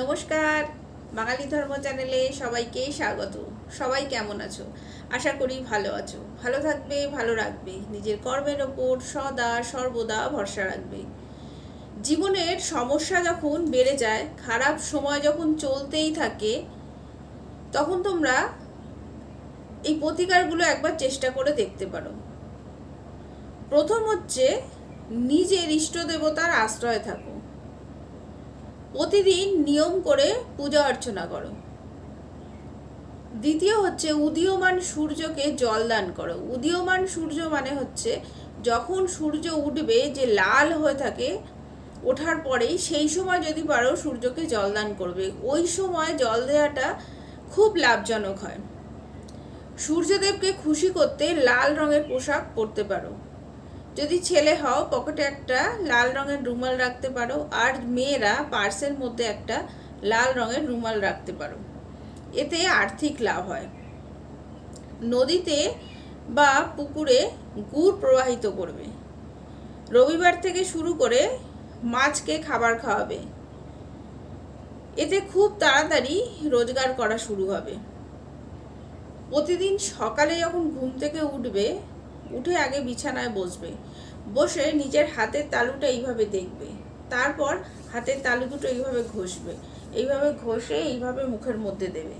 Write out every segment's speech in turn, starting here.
নমস্কার, বাঙালি ধর্ম চ্যানেলে সবাইকে স্বাগত। সবাই কেমন আছো? আশা করি ভালো আছো। ভালো থাকবে, ভালো রাখবে। নিজের কর্মের ওপর সদা, সর্বদা ভরসা রাখবে। জীবনের সমস্যা যখন বেড়ে যায়, খারাপ সময় যখন চলতেই থাকে, তখন তোমরা এই প্রতিকারগুলো একবার চেষ্টা করে দেখতে পারো। প্রথম হচ্ছে নিজের ইষ্ট দেবতার আশ্রয় থাকো। প্রতিদিন নিয়ম করে পূজা অর্চনা করো। দ্বিতীয় হচ্ছে উদীয়মান সূর্যকে জল দান করো। উদীয়মান সূর্য মানে হচ্ছে যখন সূর্য উঠবে, যে লাল হয়ে থাকে, ওঠার পরেই সেই সময় যদি পারো সূর্যকে জল দান করবে। ওই সময় জল দেওয়াটা খুব লাভজনক হয়। সূর্যদেবকে খুশি করতে লাল রঙের পোশাক পরতে পারো। যদি ছেলে হও, পকেটে একটা লাল রঙের রুমাল রাখতে পারো আর মেয়েরা পার্সের মধ্যে একটা লাল রঙের রুমাল রাখতে পারো। এতে আর্থিক লাভ হয়। নদীতে বা পুকুরে গুড় প্রবাহিত করবে। রবিবার থেকে শুরু করে মাছকে খাবার খাওয়াবে। এতে খুব তাড়াতাড়ি রোজগার করা শুরু হবে। প্রতিদিন সকালে যখন ঘুম থেকে উঠবে উঠে আগে বিছানায় বসবে। বসে নিজের হাতের তালুটা এইভাবে দেখবে। তারপর হাতের তালু দুটো এইভাবে ঘষবে। এইভাবে ঘষে এইভাবে মুখের মধ্যে দেবে।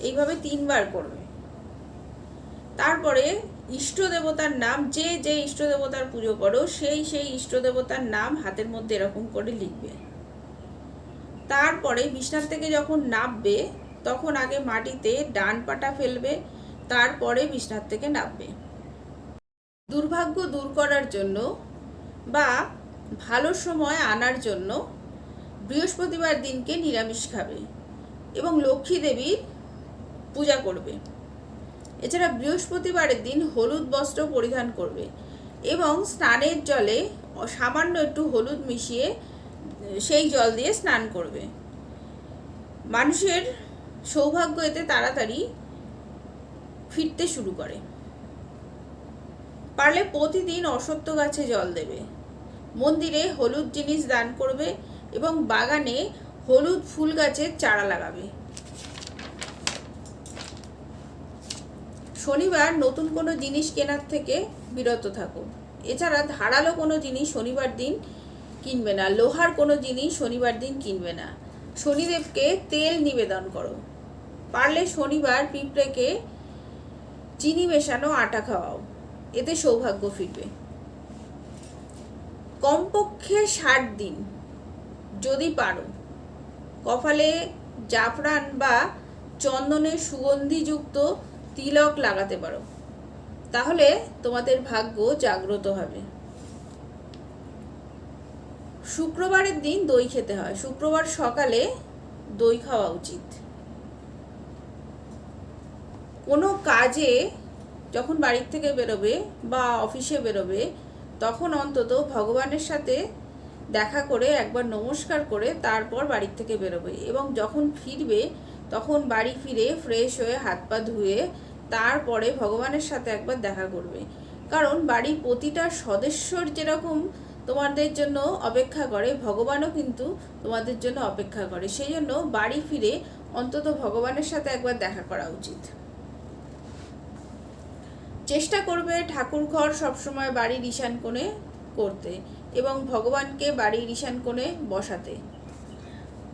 এইভাবে তিনবার করবে। তারপরে ইষ্ট দেবতার নাম, যে যে ইষ্ট দেবতার পুজো করো, সেই সেই ইষ্ট দেবতার নাম হাতের মধ্যে এরকম করে লিখবে। তারপরে বিছনার থেকে যখন নামবে, তখন আগে মাটিতে ডান পাটা ফেলবে, তারপরে বিছনার থেকে নামবে। দুর্ভাগ্য দূর করার জন্য বা ভালো সময় আনার জন্য বৃহস্পতিবার দিনকে নিরামিষ খাবে এবং লক্ষ্মী দেবীর পূজা করবে। এছাড়া বৃহস্পতিবারের দিন হলুদ বস্ত্র পরিধান করবে এবং স্নানের জলে সামান্য একটু হলুদ মিশিয়ে সেই জল দিয়ে স্নান করবে। মানুষের সৌভাগ্য এতে তাড়াতাড়ি ফিরতে শুরু করে। পারলে প্রতিদিন অসত্য গাছে জল দেবে। মন্দিরে হলুদ জিনিস দান করবে এবং বাগানে হলুদ ফুল গাছের চারা লাগাবে। শনিবার নতুন কোনো জিনিস কেনার থেকে বিরত থাকো এছাড়া ধারালো কোনো জিনিস শনিবার দিন কিনবে না। লোহার কোনো জিনিস শনিবার দিন কিনবে না। শনিদেবকে তেল নিবেদন করো। পারলে শনিবার পিঁপড়েকে চিনি মেশানো আটা খাওয়াও। এতে সৌভাগ্য ফিরবে। কমপক্ষে ষাট দিন, যদি পারো। কপালে জাফরান বা চন্দনের সুগন্ধিযুক্ত তিলক লাগাতে পারো। তাহলে তোমাদের ভাগ্য জাগ্রত হবে। শুক্রবারের দিন দই খেতে হয়। শুক্রবার সকালে দই খাওয়া উচিত। কোনো কাজে যখন বাড়ির থেকে বেরোবে বা অফিসে বেরোবে, তখন অন্তত ভগবানের সাথে দেখা করে একবার নমস্কার করে তারপর বাড়ির থেকে বেরোবে এবং যখন ফিরবে, তখন বাড়ি ফিরে ফ্রেশ হয়ে হাত পা ধুয়ে তারপরে ভগবানের সাথে একবার দেখা করবে। কারণ বাড়ির প্রতিটা সদস্যর যেরকম তোমাদের জন্য অপেক্ষা করে, ভগবানও কিন্তু তোমাদের জন্য অপেক্ষা করে। সেই জন্য বাড়ি ফিরে অন্তত ভগবানের সাথে একবার দেখা করা উচিত। চেষ্টা করবে ঠাকুর ঘর সবসময় বাড়ির ঈশান কোণে করতে এবং ভগবানকে বাড়ির ঈশান কোণে বসাতে।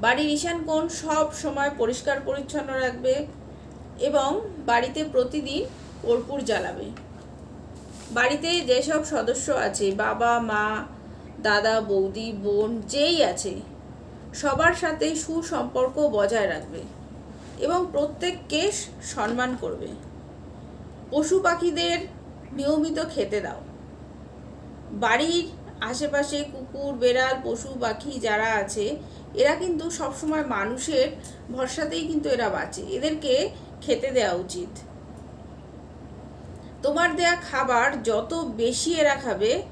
বাড়ির ঈশান কোণ সব সময় পরিষ্কার পরিচ্ছন্ন রাখবে এবং বাড়িতে প্রতিদিন কর্পূর জ্বালাবে। বাড়িতে যেসব সদস্য আছে, বাবা, মা, দাদা, বৌদি, বোন, যেই আছে, সবার সাথে সুসম্পর্ক বজায় রাখবে এবং প্রত্যেককে সম্মান করবে। পশু পাখিদের নিয়মিত খেতে দাও। বাড়ির আশেপাশে কুকুর, বেড়াল পশু পাখি যারা আছে, এরা কিন্তু সবসময় মানুষের ভরসাতেই কিন্তু এরা বাঁচে। এদেরকে খেতে দেওয়া উচিত। তোমার দেয়া খাবার যত বেশি এরা খাবে,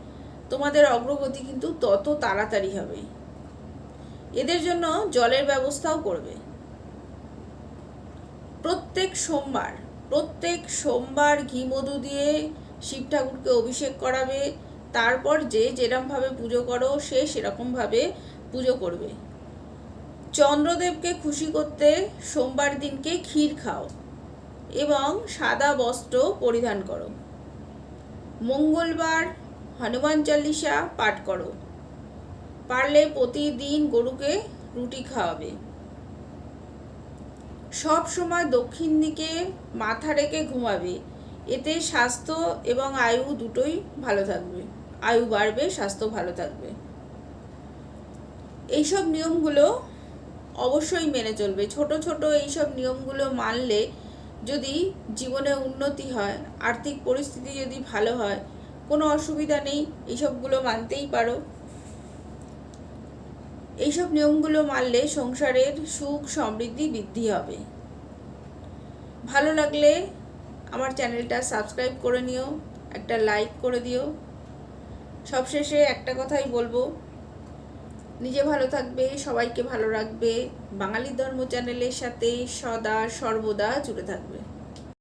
তোমাদের অগ্রগতি কিন্তু তত তাড়াতাড়ি হবে। এদের জন্য জলের ব্যবস্থাও করবে। প্রত্যেক সোমবার প্রত্যেক সোমবার ঘি মধু দিয়ে শিব ঠাকুরকে অভিষেক করাবে, তারপর যে যেরমভাবে পুজো করো, সে সেরকমভাবে পুজো করবে। চন্দ্রদেবকে খুশি করতে সোমবার দিনকে ক্ষীর খাও এবং সাদা বস্ত্র পরিধান করো। মঙ্গলবার হনুমান চল্লিশা পাঠ করো। পারলে প্রতিদিন গরুকে রুটি খাওয়াবে। সব সময় দক্ষিণ দিকে মাথা রেখে ঘুমাবে। এতে স্বাস্থ্য এবং আয়ু দুটোই ভালো থাকবে। আয়ু বাড়বে, স্বাস্থ্য ভালো থাকবে। এইসব নিয়মগুলো অবশ্যই মেনে চলবে। ছোট ছোট এইসব নিয়মগুলো মানলে যদি জীবনে উন্নতি হয়, আর্থিক পরিস্থিতি যদি ভালো হয়, কোনো অসুবিধা নেই। এইসবগুলো মানতেই পারো। এইসব নিয়মগুলো মানলে সংসারের সুখ সমৃদ্ধি বৃদ্ধি হবে। ভালো লাগলে আমার চ্যানেলটা সাবস্ক্রাইব করে নিও, একটা লাইক করে দিও। সবশেষে একটা কথাই বলব, নিজে ভালো থাকবে, সবাইকে ভালো রাখবে, বাঙালি ধর্ম চ্যানেলের সাথে সদা সর্বদা জুড়ে থাকবে।